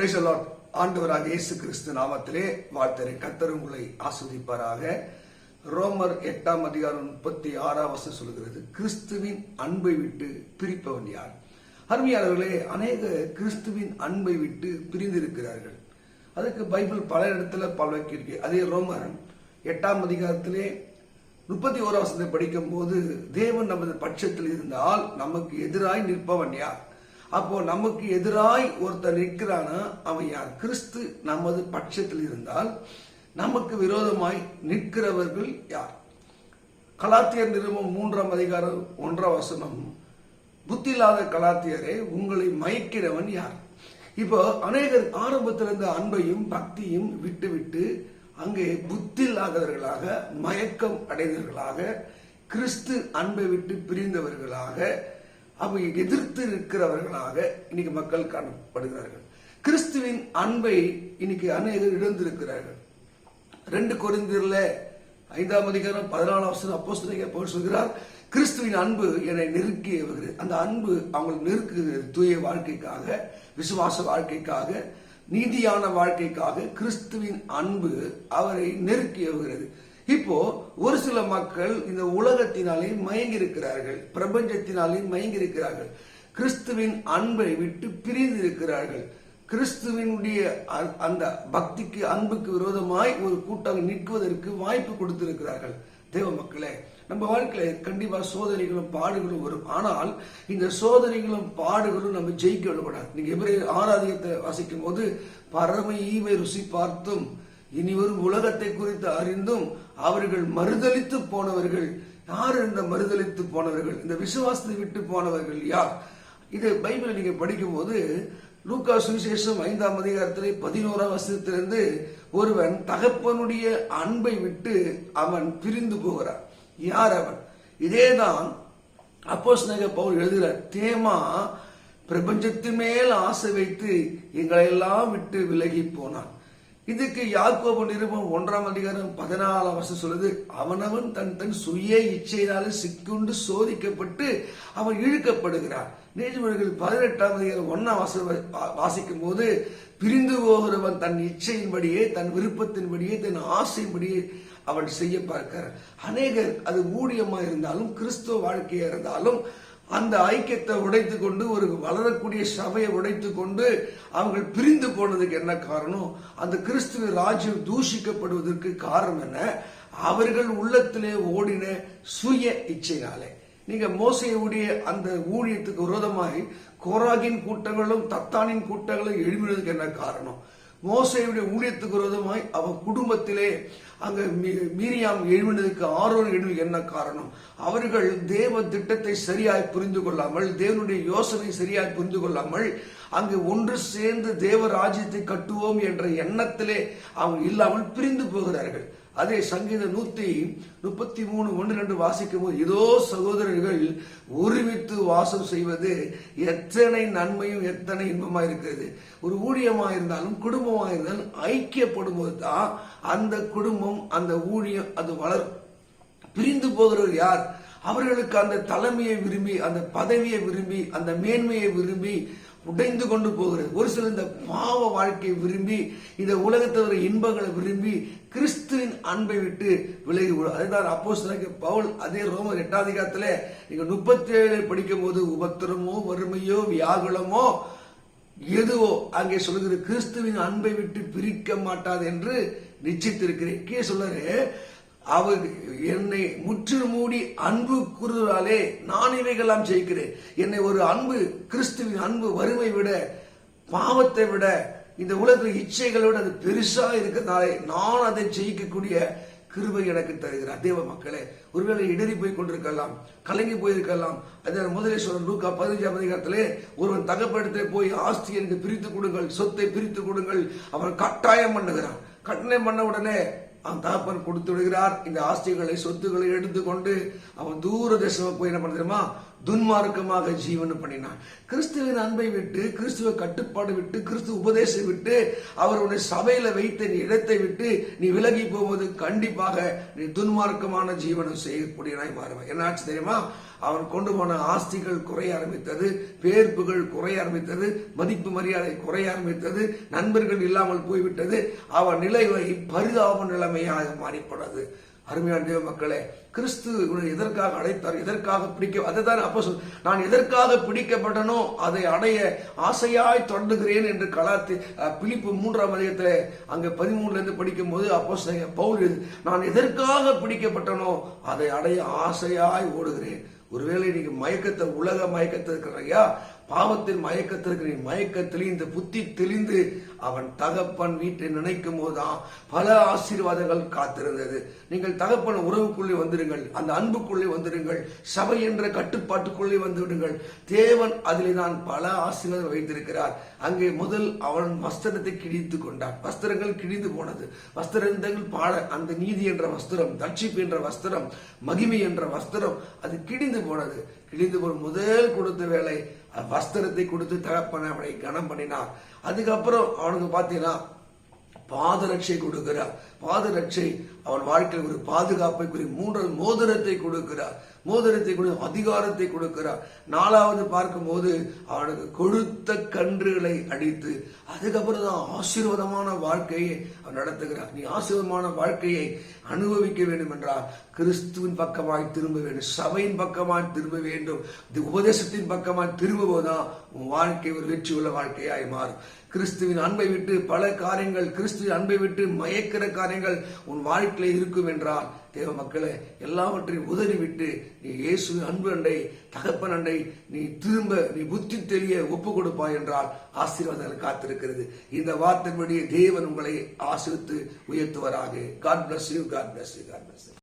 Price allot ஆண்டவராக இயேசு கிறிஸ்து நாமத்திலே வாழ்த்தரை கத்தர் உங்களை ஆஸ்வதிப்பாராக ரோமர் எட்டாம் அதிகாரம் முப்பத்தி ஆறாம் வசனம் சொல்கிறது கிறிஸ்துவின் அன்பை விட்டு பிரிப்பவன் யார்? அருமையாளர்களே அநேக கிறிஸ்துவின் அன்பை விட்டு பிரிந்திருக்கிறார்கள். அதுக்கு பைபிள் பல இடத்துல பலவைக்கு இருக்கு அதே ரோமர் எட்டாம் அதிகாரத்திலே முப்பத்தி ஓராம் வசனத்தை படிக்கும் போது தேவன் நமது பட்சத்தில் இருந்தால் நமக்கு எதிராய் நிற்பவன் யார்? அப்போ நமக்கு எதிராய் ஒருத்தர் நிற்கிறானா அவன் யார்? கிறிஸ்து நமது பட்சத்தில் இருந்தால் நமக்கு விரோதமாய் நிற்கிறவர்கள் யார்? கலாத்தியர் நிறுவனம் மூன்றாம் அதிகாரம் ஒன்றாம் வசனம். புத்தி இல்லாத கலாத்தியரே உங்களை மயக்கிறவன் யார்? இப்போ அநேகர் ஆரம்பத்தில் இருந்த அன்பையும் பக்தியும் விட்டுவிட்டு அங்கே புத்தி இல்லாதவர்களாக மயக்கம் அடைந்தவர்களாக கிறிஸ்து அன்பை விட்டு பிரிந்தவர்களாக அவை எதிர்த்து இருக்கிறவர்களாக இன்னைக்கு மக்கள் காணப்படுகிறார்கள். கிறிஸ்துவின் அன்பை இன்னைக்கு அநேகர் இழந்திருக்கிறார்கள். ரெண்டு கொரிந்தியர்ல ஐந்தாம் அதிகாரம் பதினாலாம் வருஷம் அப்போ சொல்கிறார் கிறிஸ்துவின் அன்பு என்னை நெருக்கி வருகிறது அந்த அன்பு அவங்களை நெருக்குகிறது தூய வாழ்க்கைக்காக விசுவாச வாழ்க்கைக்காக நீதியான வாழ்க்கைக்காக. கிறிஸ்துவின் அன்பு அவரை நெருக்கி வருகிறது இப்போ ஒரு சில மக்கள் இந்த உலகத்தினாலே மயங்கி இருக்கிறார்கள் பிரபஞ்சத்தினாலே மயங்கி இருக்கிறார்கள் கிறிஸ்துவின் அன்பை விட்டு பிரிந்து இருக்கிறார்கள் கிறிஸ்துவினுடைய அந்த பக்திக்கு அன்புக்கு விரோதமாய் ஒரு கூட்டம் நிற்குவதற்கு வாய்ப்பு கொடுத்திருக்கிறார்கள். தேவ மக்களே நம்ம வாழ்க்கையில கண்டிப்பா சோதனைகளும் பாடுகளும் வரும். ஆனால் இந்த சோதனைகளும் பாடுகளும் நம்ம ஜெயிக்க விடக்கூடாது. நீங்க எப்படி ஆராதியத்தை வாசிக்கும் போது பரம ஈவை ருசி பார்த்தும் இனி வரும் உலகத்தை குறித்து அறிந்தும் அவர்கள் மறுதளித்து போனவர்கள் யார் இந்த மறுதளித்து போனவர்கள்? இந்த விசுவாசத்தை விட்டு போனவர்கள் யார்? இது பைபிளை நீங்க படிக்கும் போது லூக்கா சுவிசேஷம் ஐந்தாம் அதிகாரத்திலே பதினோராம் வசனத்திலிருந்து ஒருவன் தகப்பனுடைய அன்பை விட்டு அவன் பிரிந்து போகிறான். யார் அவன்? இதேதான் அப்போஸ் பவுல் எழுதுகிறார் தேமா பிரபஞ்சத்து மேல் ஆசை வைத்து எங்களை எல்லாம் விட்டு விலகி போனான். இதுக்கு யாக்கோபு நிருபம் ஒன்றாம் அதிகாரம் பதினாலாம் வருஷம் சொல்லுது அவனவன் தன் தன் சுய இச்சையினால சிக்குண்டு சோதிக்கப்பட்டு அவன் இழுக்கப்படுகிறான். நீதிமொழிகள் பதினெட்டாம் அதிகாரம் ஒன்னாம் வாசிக்கும் போது பிரிந்து போகிறவன் தன் இச்சையின்படியே தன் விருப்பத்தின்படியே தன் ஆசையின்படியே அவன் செய்ய பார்க்கிறான். அநேகர் அது ஊழியமா இருந்தாலும் கிறிஸ்துவ வாழ்க்கையா இருந்தாலும் அந்த ஐக்கியத்தை உடைத்து கொண்டு ஒரு வளரக்கூடிய சபையை உடைத்து கொண்டு அவங்கள் பிரிந்து போனதுக்கு என்ன காரணம்? அந்த கிறிஸ்துவ ராஜ்யம் தூஷிக்கப்படுவதற்கு காரணம் என்ன? அவர்கள் உள்ளத்திலே ஓடின சுய இச்சையாலே நீங்க மோசையுடைய அந்த ஊழியத்துக்கு விரோதமாய் கோராகின் கூட்டங்களும் தத்தானின் கூட்டங்களும் எழுப்பினதுக்கு என்ன காரணம்? மோசையுடைய ஊழியத்துக்கு விரோதமாய் அவன் குடும்பத்திலே அங்க மீரியாம் எழுவினதுக்கு ஆர்வம் எழுவி என்ன காரணம்? அவர்கள் தேவ திட்டத்தை சரியாய் புரிந்து கொள்ளாமல் தேவனுடைய யோசனை சரியாய் புரிந்து கொள்ளாமல் அங்கு ஒன்று சேர்ந்து தேவ ராஜ்யத்தை கட்டுவோம் என்ற எண்ணத்திலே அவங்க இல்லாமல் பிரிந்து போகிறார்கள். அதே சங்கீத நூத்தி முப்பத்தி மூணு ஒன்று ரெண்டு வாசிக்கும் போது இதோ சகோதரர்கள் ஒருமித்து வாசம் செய்வது எத்தனை நன்மையும் எத்தனை இன்பமா இருக்கிறது. ஒரு ஊழியமா இருந்தாலும் குடும்பமா இருந்தாலும் ஐக்கியப்படும் போது தான் அந்த குடும்பம் அந்த ஊழியம் அது வளரும். பிரிந்து போகிறவர் யார்? அவர்களுக்கு அந்த தலைமையை விரும்பி அந்த பதவியை விரும்பி அந்த மேன்மையை விரும்பி உடைந்து கொண்டு போகிறது. ஒரு சிலர் இந்த பாவ வாழ்க்கையை விரும்பி இந்த உலகத்தவர இன்பங்களை விரும்பி கிறிஸ்துவின் அன்பை விட்டு விலகி விடும் அதுதான் அப்போ பவுல் அதே ரோமர் எட்டாவது காலத்துல நீங்க முப்பத்தி ஏழு படிக்கும் போது உபத்திரமோ வறுமையோ வியாகுலமோ எதுவோ அங்கே சொல்லுகிற கிறிஸ்துவின் அன்பை விட்டு பிரிக்க மாட்டாது என்று நிச்சயத்திருக்கிறேன். கீழே சொல்லுறேன் அவர் என்னை முற்று மூடி அன்பு கூறுகிறாலே நான் இவைகளாம் ஜெயிக்கிறேன். என்னை ஒரு அன்பு கிறிஸ்துவின் அன்பு வறுமை விட பாவத்தை விட இந்த உலகத்தில் இச்சைகளை விட அது பெருசா இருக்கிறதாலே நான் அதை ஜெயிக்கக்கூடிய கிருபை எனக்கு தருகிறார். தேவ மக்களே ஒருவேளை இடறி போய் கொண்டிருக்கலாம் கலங்கி போயிருக்கலாம். அதே முதலே சொல்ற லூக்கா பதினஞ்சாம் அதிகாரத்திலே ஒருவன் தகப்படத்தை போய் ஆஸ்தி எனக்கு பிரித்து கொடுங்கள் சொத்தை பிரித்து கொடுங்கள். அவன் கட்டாயம் பண்ணுகிறான். கட்டணம் பண்ண உடனே அவன் தாப்பன் கொடுத்து விடுகிறார். இந்த ஆஸ்திகளை சொத்துக்களை எடுத்துக்கொண்டு அவன் தூர தேசமா போய் என்ன பண்ண தெரியுமா? துன்மார்க்கமாக ஜீவனம் பண்ணினான். கிறிஸ்துவின் அன்பை விட்டு கிறிஸ்துவ கட்டுப்பாடு விட்டு கிறிஸ்துவ உபதேசம் விட்டு அவருடைய சபையில வைத்த நீ இடத்தை விட்டு நீ விலகி போவது கண்டிப்பாக நீ துன்மார்க்கமான ஜீவனம் செய்யக்கூடியனாய் மாறுவாய். என்னாச்சு தெரியுமா? அவன் கொண்டு போன ஆஸ்திகள் குறைய ஆரம்பித்தது பேர்ப்புகள் குறைய ஆரம்பித்தது மதிப்பு மரியாதை குறைய ஆரம்பித்தது நண்பர்கள் இல்லாமல் போய்விட்டது. அவன் நிலை பரிதாப நிலைமையாக மாறிப்படாது. அருமையான தேவ மக்களே கிறிஸ்து எதற்காக அழைத்தார் எதற்காக பிடிக்க அதுதான் அப்போ சொல் நான் எதற்காக பிடிக்கப்பட்டனோ அதை அடைய ஆசையாய் தொடங்குகிறேன் என்று கலாத்தி அஹ், பிலிப்பு மூன்றாம் அதிகத்தில் அங்க பதிமூணுலேருந்து படிக்கும் போது அப்போ பவுல் நான் எதற்காக பிடிக்கப்பட்டனோ அதை அடைய ஆசையாய் ஓடுகிறேன். ஒருவேளை நீங்க மயக்கத்தை உலக மயக்கத்தை இருக்கிறையா? பாவத்தின் மயக்கத்திற்கு நீ மயக்க தெளிந்து புத்தி தெளிந்து அவன் தகப்பன் வீட்டை நினைக்கும் போதுதான் பல ஆசீர்வாதங்கள் காத்திருந்தது. நீங்கள் தகப்பன் உறவுக்குள்ளே வந்துடுங்கள் அந்த அன்புக்குள்ளே வந்துடுங்கள் சபை என்ற கட்டுப்பாட்டுக்குள்ளே வந்துவிடுங்கள். தேவன் அதிலே நான் பல ஆசீர்வாதம் வைத்திருக்கிறார். அங்கே முதல் அவன் வஸ்திரத்தை கிழித்து கொண்டான். வஸ்திரங்கள் கிழிந்து போனது. வஸ்திரங்கள் பாட அந்த நீதி என்ற வஸ்திரம் தட்சிப்பு என்ற வஸ்திரம் மகிமை என்ற வஸ்திரம் அது கிழிந்து போனது. கிழிந்து போன முதல் கொடுத்த வேலை வஸ்திரத்தை கொடுத்து தகப்பன் அவனை கனம் பண்ணினார். அதுக்கப்புறம் அவனுக்கு பார்த்தீங்கன்னா பாதரட்சை கொடுக்கிறார். பாதரட்சை அவன் வாழ்க்கையில் ஒரு பாதுகாப்பை குறி மூன்றாவது மோதிரத்தை கொடுக்கிறார். மோதிரத்தை கொடு அதிகாரத்தை கொடுக்கிறார். நாலாவது பார்க்கும்போது அவனுக்கு கொழுத்த கன்றுகளை அடித்து அதுக்கப்புறம் தான் ஆசீர்வாதமான வாழ்க்கையை அவன் நடத்துகிறார் நீ ஆசீர்வாதமான வாழ்க்கையை அனுபவிக்க வேண்டும் என்றால் கிறிஸ்துவின் பக்கமாய் திரும்ப வேண்டும். சபையின் பக்கமாய் திரும்ப வேண்டும். உபதேசத்தின் பக்கமாய் திரும்புவதுதான் உன் வாழ்க்கை ஒரு வெற்றி உள்ள வாழ்க்கையாய் மாறும். கிறிஸ்துவின் அன்பை விட்டு பல காரியங்கள் கிறிஸ்துவின் அன்பை விட்டு மயக்கிற காரியங்கள் உன் வாழ்க்கையில் இருக்கும் என்றால் தேவ மக்களை எல்லாவற்றையும் உதறிவிட்டு நீ இயேசு அன்பு அண்டை தகப்பன் அண்டை நீ திரும்ப நீ புத்தி தெரிய ஒப்பு கொடுப்பாய் என்றால் ஆசீர்வாதங்கள் காத்திருக்கிறது. இந்த வார்த்தையின்படியே தேவன் உங்களை ஆசிரித்து உயர்த்துவராக. God bless you God bless you God bless